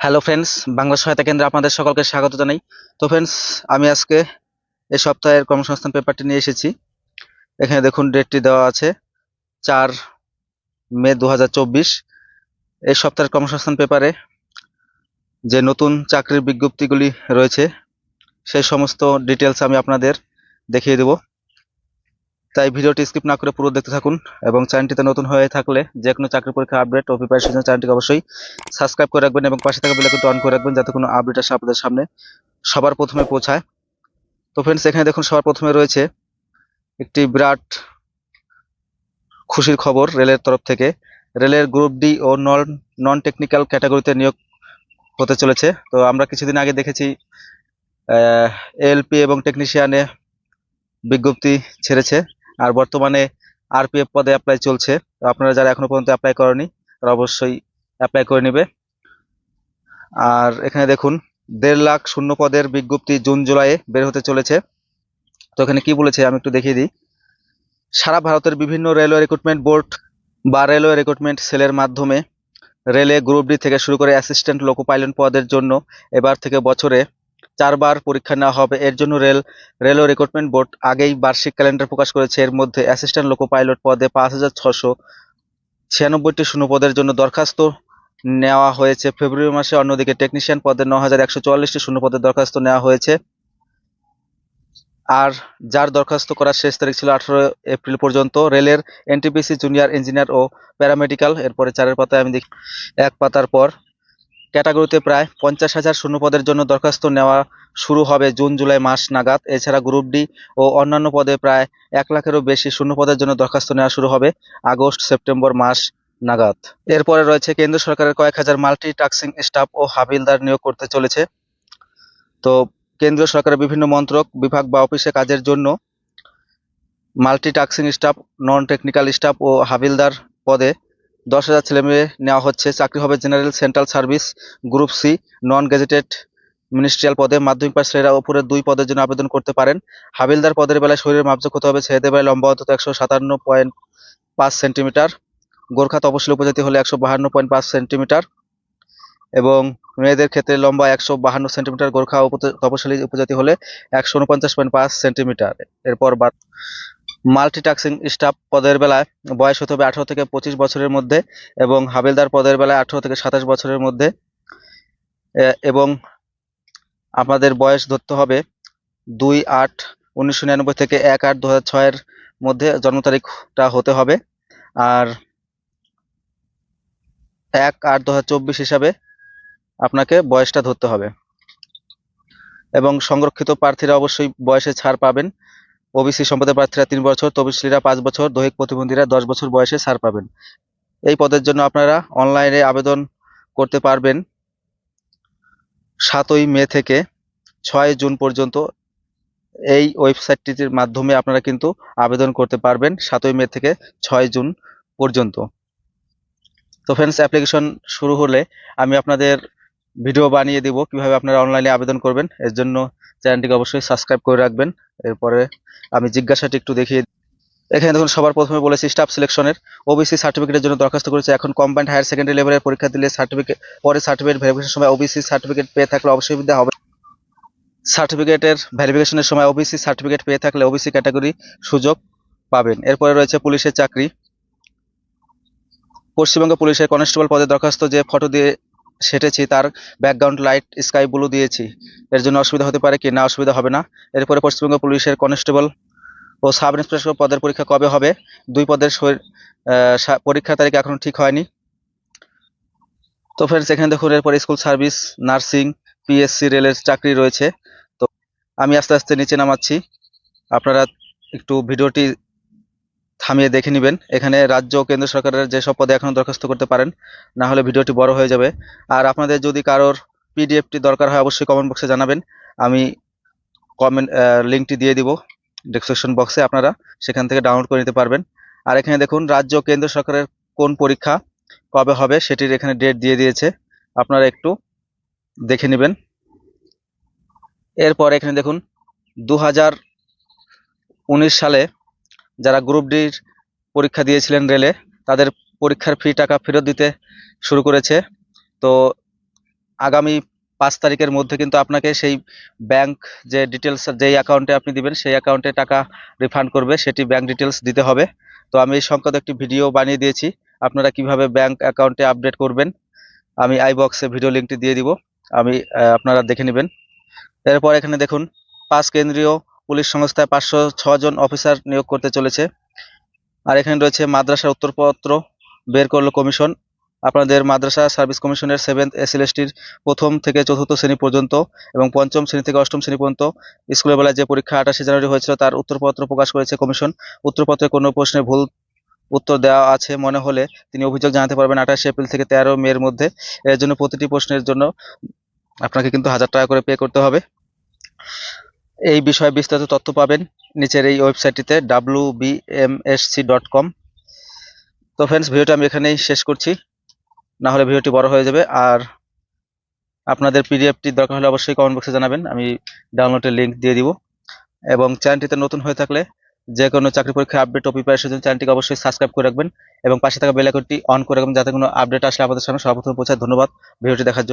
Hello friends Bangla সহায়তা কেন্দ্রে আপনাদের সকলকে স্বাগত জানাই। তো ফ্রেন্ডস আমি আজকে এই সপ্তাহের কর্মসংস্থান পেপারটি নিয়ে এসেছি। এখানে দেখুন ডেটটি দেওয়া আছে চার মে দু হাজার চব্বিশ। এই সপ্তাহের কর্মসংস্থান পেপারে যে নতুন চাকরির বিজ্ঞপ্তিগুলি রয়েছে, সেই সমস্ত ডিটেলস আমি আপনাদের দেখিয়ে দেব। তাই ভিডিওটি স্কিপ না করে পুরো দেখতে থাকুন এবং চ্যানেলটিতে নতুন হয়ে থাকলে যে কোনো চাকরি পরীক্ষা আপডেট ও প্রিপারেশন চ্যানেলটিকে অবশ্যই সাবস্ক্রাইব করে রাখবেন এবং পাশে থাকা বেলাইকনটি অন করে রাখবেন যাতে কোনো আপডেট আসে আপনাদের সামনে সবার প্রথমে পৌঁছায়। তো ফ্রেন্ডস এখানে দেখুন সবার প্রথমে রয়েছে একটি বিরাট খুশির খবর রেলের তরফ থেকে। রেলের গ্রুপ ডি ও নন নন টেকনিক্যাল ক্যাটাগরিতে নিয়োগ হতে চলেছে। তো আমরা কিছুদিন আগে দেখেছি এলপি এবং টেকনিশিয়ানে বিজ্ঞপ্তি ছেড়েছে। আর বর্তমানে আরপিএফ পদে অ্যাপ্লাই চলছে। তো আপনারা যারা এখনও পর্যন্ত অ্যাপ্লাই করেনি, তারা অবশ্যই অ্যাপ্লাই করে নেবে। আর এখানে দেখুন, দেড় লাখ শূন্য পদের বিজ্ঞপ্তি জুন, জুলাইয়ে বের হতে চলেছে। তো এখানে কি বলেছে আমি একটু দেখিয়ে দিই। সারা ভারতের বিভিন্ন রেলওয়ে রিক্রুটমেন্ট বোর্ড বা রেলওয়ে রিক্রুটমেন্ট সেলের মাধ্যমে রেলে গ্রুপ ডি থেকে শুরু করে অ্যাসিস্ট্যান্ট লোকো পাইলট পদের জন্য এবার থেকে বছরে চারবার পরীক্ষা নেওয়া হবে। এর জন্য রেল, রেলওয়ে রিক্রুটমেন্ট বোর্ড আগেই বার্ষিক ক্যালেন্ডার প্রকাশ করেছে। এর মধ্যে অ্যাসিস্ট্যান্ট লোকো পাইলট পদে পাঁচ হাজার ছশো ছিয়ানব্বইটি শূন্য পদের জন্য দরখাস্ত নেওয়া হয়েছে। ফেব্রুয়ারি মাসে অন্যদিকে টেকনিশিয়ান পদে ন হাজার একশো চুয়াল্লিশটি শূন্য পদের দরখাস্ত নেওয়া হয়েছে। আর যার দরখাস্ত করার শেষ তারিখ ছিল আঠারো এপ্রিল পর্যন্ত। রেলের এনটিপিসি জুনিয়র ইঞ্জিনিয়ার ও প্যারামেডিক্যাল এরপরে চারের পাতায় আমি দেখি, এক পাতার পর ক্যাটাগরিতে প্রায় পঞ্চাশ হাজার শূন্য পদের জন্য দরখাস্ত নেওয়া শুরু হবে জুন, জুলাই মাস নাগাদ। এছাড়া গ্রুপ ডি ও অন্যান্য পদে প্রায় এক লাখেরও বেশি শূন্য পদের জন্য দরখাস্ত নেওয়া শুরু হবে আগস্ট, সেপ্টেম্বর মাস নাগাদ। এরপরে রয়েছে কেন্দ্র সরকারের কয়েক হাজার মাল্টি টাস্কিং স্টাফ ও হাবিলদার নিয়োগ করতে চলেছে। তো কেন্দ্রীয় সরকারের বিভিন্ন মন্ত্রক, বিভাগ বা অফিসে কাজের জন্য multi tasking staff non technical staff ও হাবিলদার পদে দশ হাজার ছেলেমেয়ে নেওয়া হচ্ছে। চাকরি হবে general central service group C non gazetted ministerial পদে। মাধ্যমিক পাশ ছেলেরা উপরের দুই পদের জন্য আবেদন করতে পারেন। হাবিলদার পদের বেলায় শরীরের মাপযোগ হতে হবে। ছেলেদের বেলায় লম্বা অন্তত একশো সাতান্ন পয়েন্ট পাঁচ সেন্টিমিটার। গোর্খা তপশিলি উপজাতি হলে একশো বাহান্ন পয়েন্ট পাঁচ সেন্টিমিটার। এবং মেয়েদের ক্ষেত্রে লম্বা একশো বাহান্ন সেন্টিমিটার। গোর্খা তপশিলি উপজাতি হলে একশো উনপঞ্চাশ পয়েন্ট পাঁচ সেন্টিমিটার। এরপর বা মাল্টিটাস্কিং স্টাফ পদের বেলায় বয়স হতে হবে আঠারো থেকে পঁচিশ বছরের মধ্যে এবং হাবিলদার পদের বেলায় আঠারো থেকে সাতাশ বছরের মধ্যে। এবং আপনাদের বয়স ধরতে হবে দুই আট উনিশশো নিরানব্বই থেকে এক আট দু ছয়ের মধ্যে জন্ম তারিখটা হতে হবে। আর এক আট দু চব্বিশ হিসাবে আপনাকে বয়সটা ধরতে হবে। এবং সংরক্ষিত প্রার্থীরা অবশ্যই বয়সে ছাড় পাবেন। ওবিসি সম্পদের প্রার্থীরা তিন বছর তবিশিলীরা পাঁচ বছর, দৈহিক প্রতিবন্ধীরা দশ বছর বয়সে ছাড় পাবেন। এই পদের জন্য আপনারা অনলাইনে আবেদন করতে পারবেন। সাতই মে থেকে ছয় জুন পর্যন্ত এই ওয়েবসাইটটির মাধ্যমে আপনারা কিন্তু আবেদন করতে পারবেন, সাতই মে থেকে ছয় জুন পর্যন্ত। তো ফ্রেন্ডস অ্যাপ্লিকেশন শুরু হলে আমি আপনাদের ভিডিও বানিয়ে দিব, কীভাবে আপনারা অনলাইনে আবেদন করবেন। এর জন্য চ্যানেলটিকে অবশ্যই সাবস্ক্রাইব করে রাখবেন। এরপরে আমি জিজ্ঞাসাটি একটু দেখিয়ে এখানে দেখুন, সবার প্রথমে বলেছি স্টাফ সিলেকশনের ওবিসি সার্টিফিকেটের জন্য দরখাস্ত করেছে। এখন কম্বাইন্ড হায়ার সেকেন্ডারি লেভেলের পরীক্ষা দিলে সার্টিফিকেট পরে সার্টিফিকেট ভেরিফিকেশনের সময় ওবিসি সার্টিফিকেট পেয়ে থাকলে অসুবিধা হবে। সার্টিফিকেটের ভেরিফিকেশনের সময় ওবিসি সার্টিফিকেট পেয়ে থাকলে ওবিসি ক্যাটাগরি সুযোগ পাবেন। এরপরে রয়েছে পুলিশের চাকরি। পশ্চিমবঙ্গ পুলিশের কনস্টেবল পদে দরখাস্ত যে ফটো দিয়ে সেটেছি, তার ব্যাকগ্রাউন্ড লাইট স্কাই ব্লু দিয়েছি। এর জন্য অসুবিধা হতে পারে কি? না, অসুবিধা হবে না। এরপরে পশ্চিমবঙ্গ পুলিশের কনস্টেবল ও সাব ইন্সপেক্টর পদের পরীক্ষা কবে হবে? দুই পদের পরীক্ষার তারিখ এখনও ঠিক হয়নি। তো ফ্রেন্ডস এখানে দেখুন, এরপর স্কুল সার্ভিস নার্সিং পিএসসি রেলের চাকরি রয়েছে। তো আমি আস্তে আস্তে নিচে নামাচ্ছি। আপনারা একটু ভিডিওটি থামিয়ে দেখে নেবেন। এখানে রাজ্য ও কেন্দ্র সরকারের যেসব পদে এখনও দরখাস্ত করতে পারেন, না হলে ভিডিওটি বড় হয়ে যাবে। আর আপনাদের যদি কারোর পিডিএফটি দরকার হয়, অবশ্যই কমেন্ট বক্সে জানাবেন। আমি কমেন্ট লিঙ্কটি দিয়ে দিব ডিসক্রিপশন বক্সে আপনারা সেখান থেকে ডাউনলোড করে নিতে পারবেন। আর এখানে দেখুন, রাজ্য কেন্দ্র সরকারের কোন পরীক্ষা কবে হবে সেটির এখানে ডেট দিয়ে দিয়েছে। আপনারা একটু দেখে নেবেন। এরপর এখানে দেখুন দু হাজার উনিশ সালে যারা গ্রুপ ডির পরীক্ষা দিয়েছিলেন রেলে তাদের পরীক্ষার ফি টাকা ফেরত দিতে শুরু করেছে। তো আগামী পাঁচ তারিখের মধ্যে কিন্তু আপনাকে সেই ব্যাংক যে ডিটেলস যেই অ্যাকাউন্টে আপনি দিবেন, সেই অ্যাকাউন্টে টাকা রিফান্ড করবে, সেটি ব্যাংক ডিটেলস দিতে হবে। তো আমি এই সংক্রান্ত একটি ভিডিও বানিয়ে দিয়েছি। আপনারা কীভাবে ব্যাংক অ্যাকাউন্টে আপডেট করবেন, আমি আই বক্সে ভিডিও লিঙ্কটি দিয়ে দিব। আমি আপনারা দেখে নেবেন। এরপর এখানে দেখুন, পাঁচ কেন্দ্রীয় পুলিশ সংস্থায় পাঁচশো ছজন অফিসার নিয়োগ করতে চলেছে। আর এখানে রয়েছে মাদ্রাসার উত্তরপত্র বের করল কমিশন। আপনাদের মাদ্রাসা সার্ভিস কমিশনের সেভেন্থ এসএলএসটির প্রথম থেকে চতুর্থ শ্রেণি পর্যন্ত এবং পঞ্চম শ্রেণি থেকে অষ্টম শ্রেণি পর্যন্ত স্কুলের বেলায় যে পরীক্ষা আঠাশে জানুয়ারি হয়েছিল তার উত্তরপত্র প্রকাশ করেছে কমিশন। উত্তরপত্রে কোনো প্রশ্নে ভুল উত্তর দেওয়া আছে মনে হলে তিনি অভিযোগ জানাতে পারবেন আঠাশে এপ্রিল থেকে তেরো মে এর মধ্যে। এর জন্য প্রতিটি প্রশ্নের জন্য আপনাকে কিন্তু হাজার টাকা করে পে করতে হবে। এই বিষয়ে বিস্তারিত তথ্য পাবেন নিচের এই ওয়েবসাইটটিতে ডাব্লু বিএমএসসি ডট কম তো ফ্রেন্ডস ভিডিওটা আমি এখানেই শেষ করছি। না হলে ভিডিওটি বড় হয়ে যাবে। আর আপনাদের পিডিএফটি দরকার হলে অবশ্যই কমেন্ট বক্সে জানাবেন। আমি ডাউনলোডের লিংক দিয়ে দিব। এবং চ্যানেলটিতে নতুন হয়ে থাকলে যে কোনো চাকরি পরীক্ষা আপডেট ও প্রিপারেশনের জন্য চ্যানেলটিকে অবশ্যই সাবস্ক্রাইব করে রাখবেন। এবং পাশে থাকা বেল আইকনটি অন করে রাখবেন, যাতে কোনো আপডেট আসলে আমাদের সামনে সর্বপ্রথম পৌঁছায়। ধন্যবাদ। ভিডিওটি দেখার জন্য।